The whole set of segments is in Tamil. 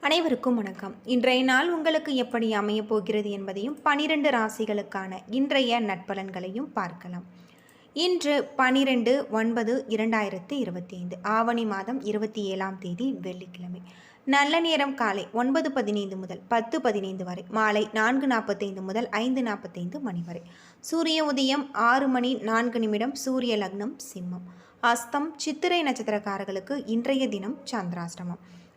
அனைவருக்கும் வணக்கம். இன்றைய நாள் உங்களுக்கு எப்படி அமையப் போகிறது என்பதையும் பனிரெண்டு ராசிகளுக்கான இன்றைய நட்பலன்களையும் பார்க்கலாம். இன்று பனிரெண்டு ஒன்பது இரண்டாயிரத்தி இருபத்தி ஐந்து ஆவணி மாதம் இருபத்தி ஏழாம் தேதி வெள்ளிக்கிழமை. நல்ல நேரம் காலை ஒன்பது பதினைந்து முதல் பத்து பதினைந்து வரை மாலை நான்கு நாற்பத்தைந்து முதல் ஐந்து நாற்பத்தைந்து மணி வரை. சூரிய உதயம் ஆறு மணி நான்கு நிமிடம் சூரிய லக்னம் சிம்மம். அஸ்தம் சித்திரை நட்சத்திரக்காரர்களுக்கு இன்றைய தினம் சந்திராஷ்டமம்.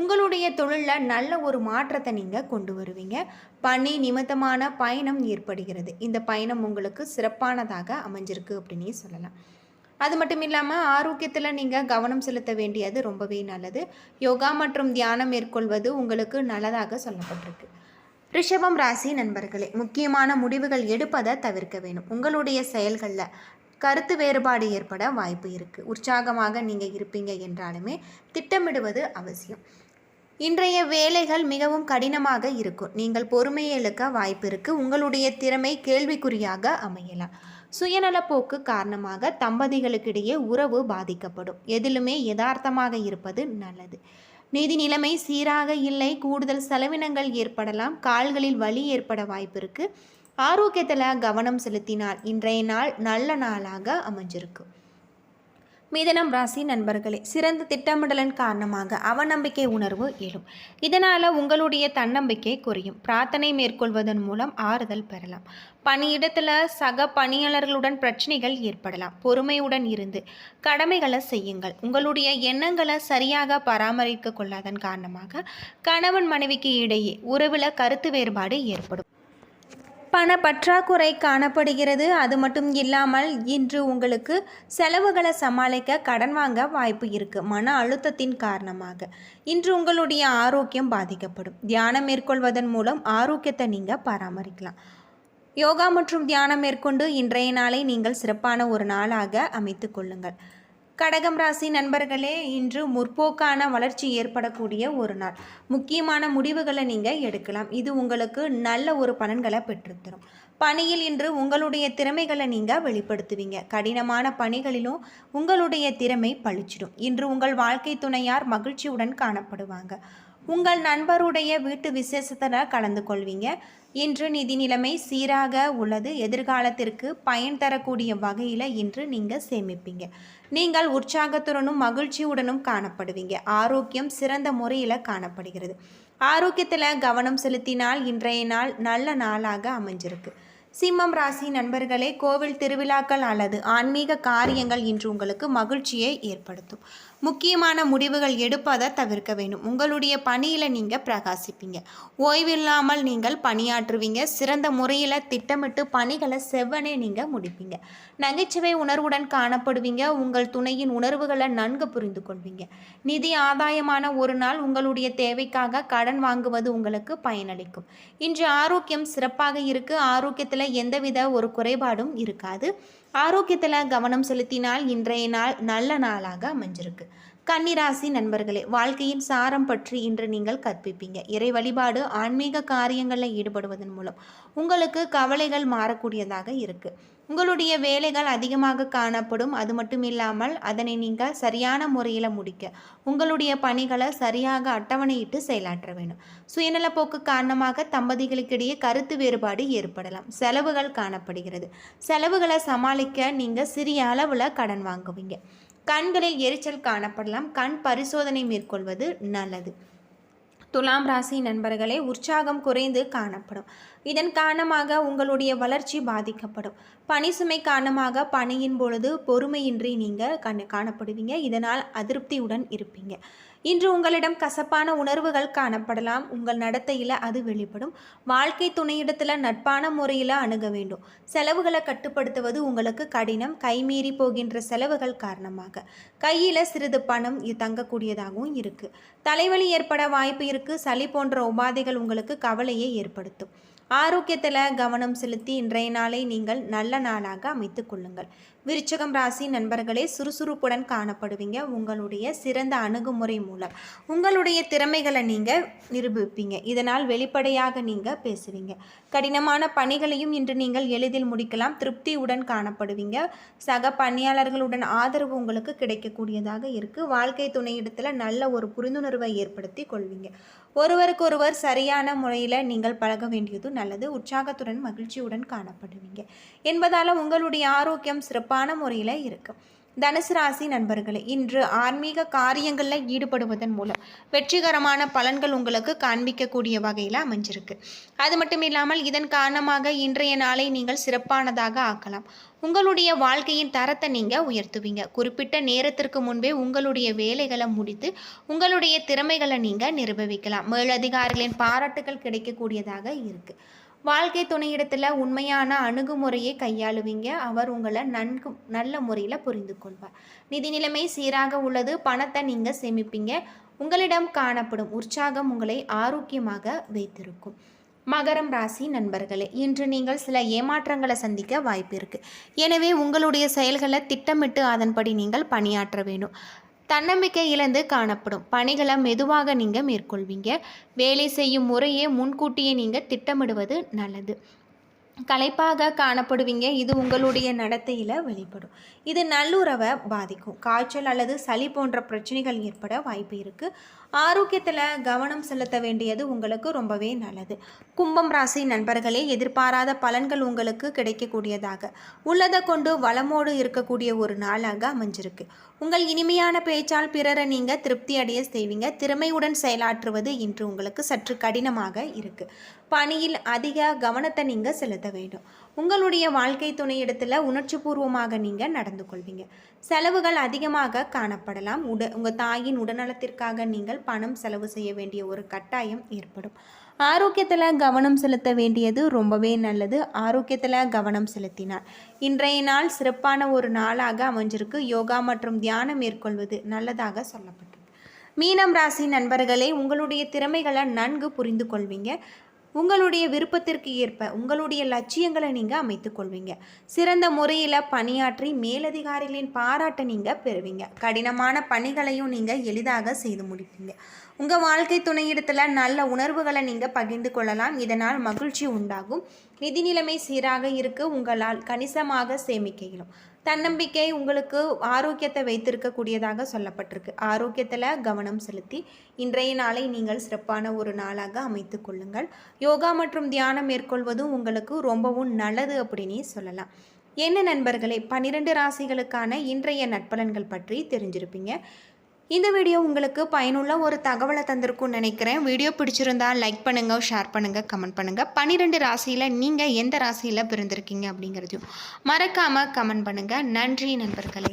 உங்களுடைய தொழிலில் நல்ல ஒரு மாற்றத்தை நீங்கள் கொண்டு வருவீங்க. பணி நிமித்தமான பயணம் ஏற்படுகிறது. இந்த பயணம் உங்களுக்கு சிறப்பானதாக அமைஞ்சிருக்கு அப்படின்னே சொல்லலாம். அது மட்டும் இல்லாமல் ஆரோக்கியத்தில் நீங்கள் கவனம் செலுத்த வேண்டியது ரொம்பவே நல்லது. யோகா மற்றும் தியானம் மேற்கொள்வது உங்களுக்கு நல்லதாக சொல்லப்பட்டிருக்கு. ரிஷபம் ராசி நண்பர்களே முக்கியமான முடிவுகள் எடுப்பதை தவிர்க்க வேணும் உங்களுடைய செயல்களில் கருத்து வேறுபாடு ஏற்பட வாய்ப்பு இருக்குது உற்சாகமாக நீங்கள் இருப்பீங்க என்றாலுமே திட்டமிடுவது அவசியம். இன்றைய வேலைகள் மிகவும் கடினமாக இருக்கும். நீங்கள் பொறுமையை இழக்க வாய்ப்பு இருக்குது உங்களுடைய திறமை கேள்விக்குறியாக அமையலாம். சுயநலப்போக்கு காரணமாக தம்பதிகளுக்கிடையே உறவு பாதிக்கப்படும். எதிலுமே யதார்த்தமாக இருப்பது நல்லது. நிதி நிலைமை சீராக இல்லை. கூடுதல் செலவினங்கள் ஏற்படலாம். கால்களில் வலி ஏற்பட வாய்ப்பு இருக்குது ஆரோக்கியத்தில் கவனம் செலுத்தினால் இன்றைய நாள் நல்ல நாளாக அமைஞ்சிருக்கும் மிதனம் ராசி நண்பர்களே சிறந்த திட்டமிடலின் காரணமாக அவநம்பிக்கை உணர்வு எழும். இதனால் உங்களுடைய தன்னம்பிக்கை குறையும். பிரார்த்தனை மேற்கொள்வதன் மூலம் ஆறுதல் பெறலாம். பணியிடத்தில் சக பணியாளர்களுடன் பிரச்சனைகள் ஏற்படலாம். பொறுமையுடன் இருந்து கடமைகளை செய்யுங்கள். உங்களுடைய எண்ணங்களை சரியாக பராமரிக்க கொள்ளாதன் காரணமாக கணவன் மனைவிக்கு இடையே உறவில் கருத்து வேறுபாடு ஏற்படும். பண பற்றாக்குறை காணப்படுகிறது. அது மட்டும் இல்லாமல் இன்று உங்களுக்கு செலவுகளை சமாளிக்க கடன் வாங்க வாய்ப்பு இருக்குது மன அழுத்தத்தின் காரணமாக. இன்று உங்களுடைய ஆரோக்கியம் பாதிக்கப்படும். தியானம் மேற்கொள்வதன் மூலம் ஆரோக்கியத்தை நீங்கள் பராமரிக்கலாம். யோகா மற்றும் தியானம் மேற்கொண்டு இன்றைய நாளை நீங்கள் சிறப்பான ஒரு நாளாக அமைத்து கொள்ளுங்கள். கடகம் ராசி நண்பர்களே இன்று முற்போக்கான வளர்ச்சி ஏற்படக்கூடிய ஒரு நாள். முக்கியமான முடிவுகளை நீங்கள் எடுக்கலாம். இது உங்களுக்கு நல்ல ஒரு பலன்களை பெற்றுத்தரும். பணியில் இன்று உங்களுடைய திறமைகளை நீங்கள் வெளிப்படுத்துவீங்க. கடினமான பணிகளிலும் உங்களுடைய திறமை பளிச்சிடும் இன்று உங்கள் வாழ்க்கை துணையார் மகிழ்ச்சியுடன் காணப்படுவாங்க. உங்கள் நண்பருடைய வீட்டு விசேஷத்தில் கலந்து கொள்வீங்க. இன்று நிதி நிலைமை சீராக உள்ளது. எதிர்காலத்திற்கு பயன் தரக்கூடிய வகையில் இன்று நீங்கள் சேமிப்பீங்க. நீங்கள் உற்சாகத்துடனும் மகிழ்ச்சியுடனும் காணப்படுவீங்க. ஆரோக்கியம் சிறந்த முறையில் காணப்படுகிறது. ஆரோக்கியத்தில் கவனம் செலுத்தினால் இன்றைய நாள் நல்ல நாளாக அமைஞ்சிருக்கு. சிம்மம் ராசி நண்பர்களே கோவில் திருவிழாக்கள் அல்லது ஆன்மீக காரியங்கள் இன்று உங்களுக்கு மகிழ்ச்சியை ஏற்படுத்தும். முக்கியமான முடிவுகள் எடுப்பதை தவிர்க்க வேண்டும். உங்களுடைய பணியில் நீங்கள் பிரகாசிப்பீங்க. ஓய்வில்லாமல் நீங்கள் பணியாற்றுவீங்க. சிறந்த முறையில் திட்டமிட்டு பணிகளை செவ்வனே நீங்கள் முடிப்பீங்க. நகைச்சுவை உணர்வுடன் காணப்படுவீங்க. உங்கள் துணையின் உணர்வுகளை நன்கு புரிந்து கொள்வீங்க. நிதி ஆதாயமான ஒரு நாள் உங்களுடைய தேவைக்காக கடன் வாங்குவது உங்களுக்கு பயனளிக்கும். இன்று ஆரோக்கியம் சிறப்பாக இருக்கு. ஆரோக்கியத்தில் எந்தவித ஒரு குறைபாடும் இருக்காது. ஆரோக்கியத்தில் கவனம் செலுத்தினால் இன்றைய நாள் நல்ல நாளாக அமைஞ்சிருக்கு. கன்னிராசி நண்பர்களே வாழ்க்கையின் சாரம் பற்றி இன்று நீங்கள் கற்பிப்பீங்க. இறை வழிபாடு ஆன்மீக காரியங்களில் ஈடுபடுவதன் மூலம் உங்களுக்கு கவலைகள் மாறக்கூடியதாக இருக்கு. உங்களுடைய வேலைகள் அதிகமாக காணப்படும். அது மட்டும் இல்லாமல் அதனை நீங்கள் சரியான முறையில் முடிக்க உங்களுடைய பணிகளை சரியாக அட்டவணையிட்டு செயலாற்ற வேண்டும். சுயநலப்போக்கு காரணமாக தம்பதிகளுக்கிடையே கருத்து வேறுபாடு ஏற்படலாம். செலவுகள் காணப்படுகிறது. செலவுகளை சமாளிக்க நீங்கள் சிறிய அளவில் கடன் வாங்குவீங்க. கண்களில் எரிச்சல் காணப்படலாம். கண் பரிசோதனை மேற்கொள்வது நல்லது. துலாம் ராசி நண்பர்களே உற்சாகம் குறைந்து காணப்படும். இதன் காரணமாக உங்களுடைய வளர்ச்சி பாதிக்கப்படும். பணி சுமை காரணமாக பணியின் பொழுது பொறுமையின்றி நீங்கள் கண் காணப்படுவீங்க. இதனால் அதிருப்தியுடன் இருப்பீங்க. இன்று உங்களிடம் கசப்பான உணர்வுகள் காணப்படலாம். உங்கள் நடத்தையில் அது வெளிப்படும். வாழ்க்கை துணையிடத்தில் நட்பான முறையில் அணுக வேண்டும். செலவுகளை கட்டுப்படுத்துவது உங்களுக்கு கடினம். கைமீறி போகின்ற செலவுகள் காரணமாக. கையில் சிறிது பணம் தங்கக்கூடியதாகவும் இருக்குது தலைவலி ஏற்பட வாய்ப்பு இருக்குது சளி போன்ற உபாதைகள் உங்களுக்கு கவலையை ஏற்படுத்தும். ஆரோக்கியத்தில் கவனம் செலுத்தி இன்றைய நாளை நீங்கள் நல்ல நாளாக அமைத்து கொள்ளுங்கள். விருச்சகம் ராசி நண்பர்களே சுறுசுறுப்புடன் காணப்படுவீங்க. உங்களுடைய சிறந்த அணுகுமுறை மூலம். உங்களுடைய திறமைகளை நீங்கள் நிரூபிப்பீங்க. இதனால் வெளிப்படையாக நீங்கள் பேசுவீங்க. கடினமான பணிகளையும் இன்று நீங்கள் எளிதில் முடிக்கலாம். திருப்தியுடன் காணப்படுவீங்க. சக பணியாளர்களுடன் ஆதரவு உங்களுக்கு கிடைக்கக்கூடியதாக இருக்குது வாழ்க்கை துணையிடத்தில் நல்ல ஒரு புரிந்துணர்வை ஏற்படுத்தி கொள்வீங்க. ஒருவருக்கொருவர் சரியான முறையில் நீங்கள் பழக வேண்டியது நல்லது. உற்சாகத்துடன் மகிழ்ச்சியுடன் காணப்படுவீங்க. என்பதால் உங்களுடைய ஆரோக்கியம் சிறப்பான முறையில் இருக்கும் தனுசு ராசி நண்பர்களே இன்று ஆன்மீக காரியங்களில் ஈடுபடுவதன் மூலம் வெற்றிகரமான பலன்கள் உங்களுக்கு காண்பிக்கக்கூடிய வகையில் அமைஞ்சிருக்கு. அது மட்டும் இல்லாமல் இதன் காரணமாக இன்றைய நாளை நீங்கள் சிறப்பானதாக ஆக்கலாம். உங்களுடைய வாழ்க்கையின் தரத்தை நீங்கள் உயர்த்துவீங்க. குறிப்பிட்ட நேரத்திற்கு முன்பே உங்களுடைய வேலைகளை முடித்து உங்களுடைய திறமைகளை நீங்கள் நிரூபிக்கலாம். மேலதிகாரிகளின் பாராட்டுகள் கிடைக்கக்கூடியதாக இருக்குது வாழ்க்கை துணையிடத்தில் உண்மையான அணுகுமுறையை கையாளுவீங்க. அவர் உங்களை நன்கு நல்ல முறையில் புரிந்து கொள்வார். நிதி நிலைமை சீராக உள்ளது. பணத்தை நீங்கள் சேமிப்பீங்க. உங்களிடம் காணப்படும் உற்சாகம் உங்களை ஆரோக்கியமாக வைத்திருக்கும். மகரம் ராசி நண்பர்களே இன்று நீங்கள் சில ஏமாற்றங்களை சந்திக்க வாய்ப்பு இருக்குது எனவே உங்களுடைய செயல்களை திட்டமிட்டு அதன்படி நீங்கள் பணியாற்ற வேண்டும். தன்னம்பிக்கை இழந்து காணப்படும். பணிகளை மெதுவாக நீங்கள் மேற்கொள்வீங்க. வேலை செய்யும் முறையே முன்கூட்டியே நீங்கள் திட்டமிடுவது நல்லது. களைப்பாக காணப்படுவீங்க. இது உங்களுடைய நடத்தையில் வெளிப்படும். இது நல்லுறவை பாதிக்கும். காய்ச்சல் அல்லது சளி போன்ற பிரச்சனைகள் ஏற்பட வாய்ப்பு இருக்குது ஆரோக்கியத்தில் கவனம் செலுத்த வேண்டியது உங்களுக்கு ரொம்பவே நல்லது. கும்பம் ராசி நண்பர்களே எதிர்பாராத பலன்கள் உங்களுக்கு கிடைக்கக்கூடியதாக. உள்ளதை கொண்டு வளமோடு இருக்கக்கூடிய ஒரு நாளாக அமைஞ்சிருக்கு. உங்கள் இனிமையான பேச்சால் பிறரை நீங்கள் திருப்தி அடைய செய்வீங்க. திறமையுடன் செயலாற்றுவது இன்று உங்களுக்கு சற்று கடினமாக இருக்குது பணியில் அதிக கவனத்தை நீங்கள் செலுத்த வேண்டும். உங்களுடைய வாழ்க்கை துணையிடத்தில் உணர்ச்சி பூர்வமாக நீங்கள் நடந்து கொள்வீங்க. செலவுகள் அதிகமாக காணப்படலாம். உட உங்கள் தாயின் உடல்நலத்திற்காக நீங்கள் பணம் செலவு செய்ய வேண்டிய ஒரு கட்டாயம் ஏற்படும். ஆரோக்கியத்தில் கவனம் செலுத்த வேண்டியது ரொம்பவே நல்லது. ஆரோக்கியத்தில் கவனம் செலுத்தினார் இன்றைய நாள் சிறப்பான ஒரு நாளாக அமைஞ்சிருக்கு. யோகா மற்றும் தியானம் மேற்கொள்வது நல்லதாக சொல்லப்பட்டது மீனம் ராசி நண்பர்களே உங்களுடைய திறமைகளை நன்கு புரிந்து கொள்வீங்க. உங்களுடைய விருப்பத்திற்கு ஏற்ப உங்களுடைய லட்சியங்களை நீங்கள் அமைத்துக்கொள்வீங்க சிறந்த முறையில் பணியாற்றி மேலதிகாரிகளின் பாராட்டை நீங்கள் பெறுவீங்க. கடினமான பணிகளையும் நீங்கள் எளிதாக செய்து முடிப்பீங்க. உங்கள் வாழ்க்கை துணையிடத்தில் நல்ல உணர்வுகளை நீங்கள் பகிர்ந்து கொள்ளலாம். இதனால் மகிழ்ச்சி உண்டாகும். நிதி நிலைமை சீராக இருக்க. உங்களால் கணிசமாக சேமிக்க இயலும். தன்னம்பிக்கை உங்களுக்கு ஆரோக்கியத்தை வைத்திருக்கக்கூடியதாக சொல்லப்பட்டிருக்கு. ஆரோக்கியத்தில் கவனம் செலுத்தி இன்றைய நாளை நீங்கள் சிறப்பான ஒரு நாளாக அமைத்து கொள்ளுங்கள். யோகா மற்றும் தியானம் மேற்கொள்வதும் உங்களுக்கு ரொம்பவும் நல்லது அப்படின்னே சொல்லலாம். என்ன நண்பர்களே பன்னிரெண்டு ராசிகளுக்கான இன்றைய நட்பலன்கள் பற்றி தெரிஞ்சிருப்பீங்க. இந்த வீடியோ உங்களுக்கு பயனுள்ள ஒரு தகவலை தந்திருக்கும்னு நினைக்கிறேன். வீடியோ பிடிச்சிருந்தா லைக் பண்ணுங்கள் ஷேர் பண்ணுங்கள் கமெண்ட் பண்ணுங்கள் பன்னிரெண்டு ராசியில் நீங்கள் எந்த ராசியில் பிறந்திருக்கீங்க அப்படிங்கிறதையும் மறக்காமல் கமெண்ட் பண்ணுங்கள் நன்றி நண்பர்களே.